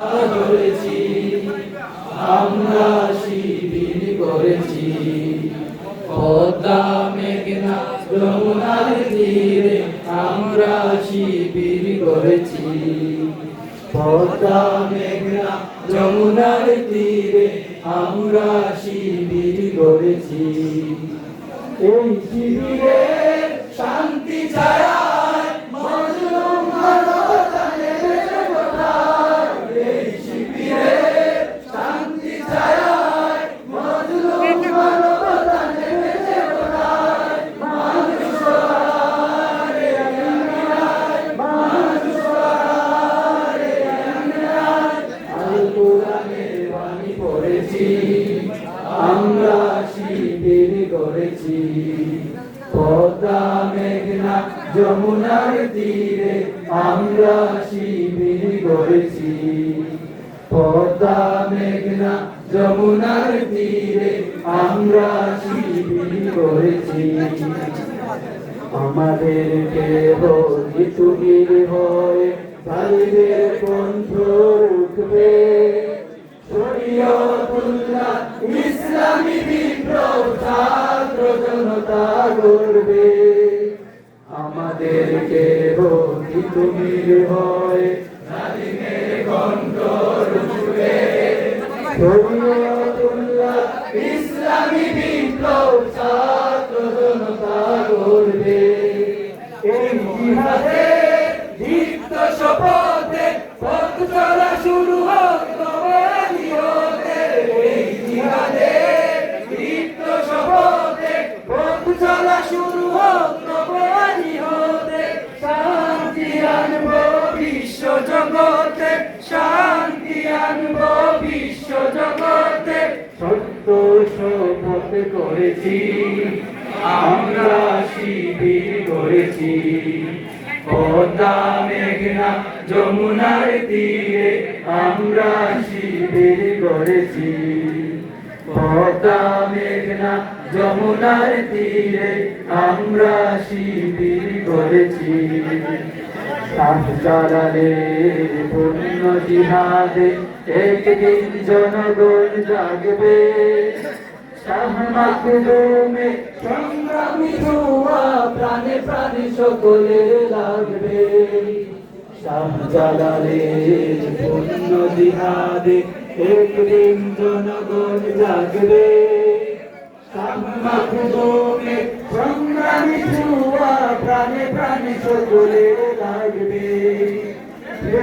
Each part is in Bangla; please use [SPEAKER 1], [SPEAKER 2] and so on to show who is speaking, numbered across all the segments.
[SPEAKER 1] করেছি আমরা শিবির করেছি পদ্মা মেঘনা যমুনার তীরে আমরা শিবির করেছি পদ্মা মেঘনা যমুনার তীরে আমরা শিবির করেছি এই শিবিরে শান্তি ছাড়া পদ্মা মেঘনা যমুনার তীরে আমরা শিবির করেছি। পদ্মা মেঘনা যমুনার তীরে আমরা শিবির করেছি। আমাদেরকে বলি তুমি হয়ে তালিবের কণ্ঠ উঠবে করবে। আমাদেরকে বলি তুমি হয়ে। ইসলামী করেছি, আমরা শিবির করেছি। পদ্মা, মেঘনা, যমুনার তীরে আমরা শিবির করেছি। পদ্মা, মেঘনা, যমুনার তীরে আমরা শিবির করেছি। শাহজালালে পূর্ণ জিহাদে একদিন জনগণ জাগবে। সকলে লাগবে। শাহজালালে পূর্ণ একদিন জনগণ জাগবে। শাহমাকুমে সংগ্রামী ধোয়া প্রাণে প্রাণে সকলে লাগবে। হে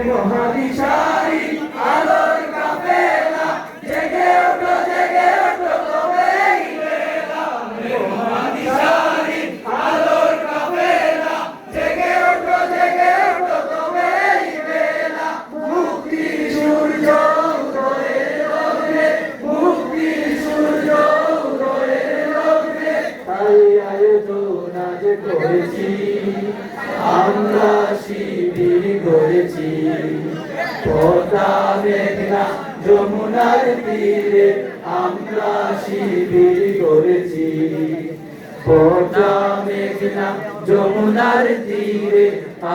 [SPEAKER 1] আয়োজন আজ করেছি, আমরা শিবির করেছি পদ্মা মেঘনা যমুনার তীরে আমরা শিবির করেছি পদ্মা মেঘনা যমুনার তীরে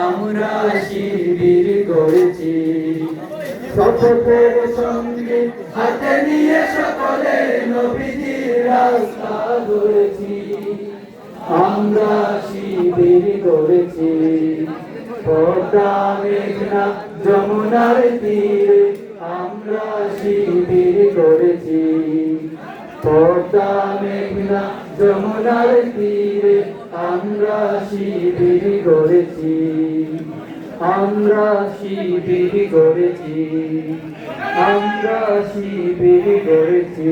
[SPEAKER 1] আমরা শিবির করেছি শপথের সঙ্গে হাতে নিয়ে পদ্মা মেঘনা যমুনার তীরে আমরা শিবির করেছি। পদ্মা মেঘনা যমুনার তীরে আমরা শিবির করেছি। আমরা শিবির করেছি। আমরা শিবির করেছি।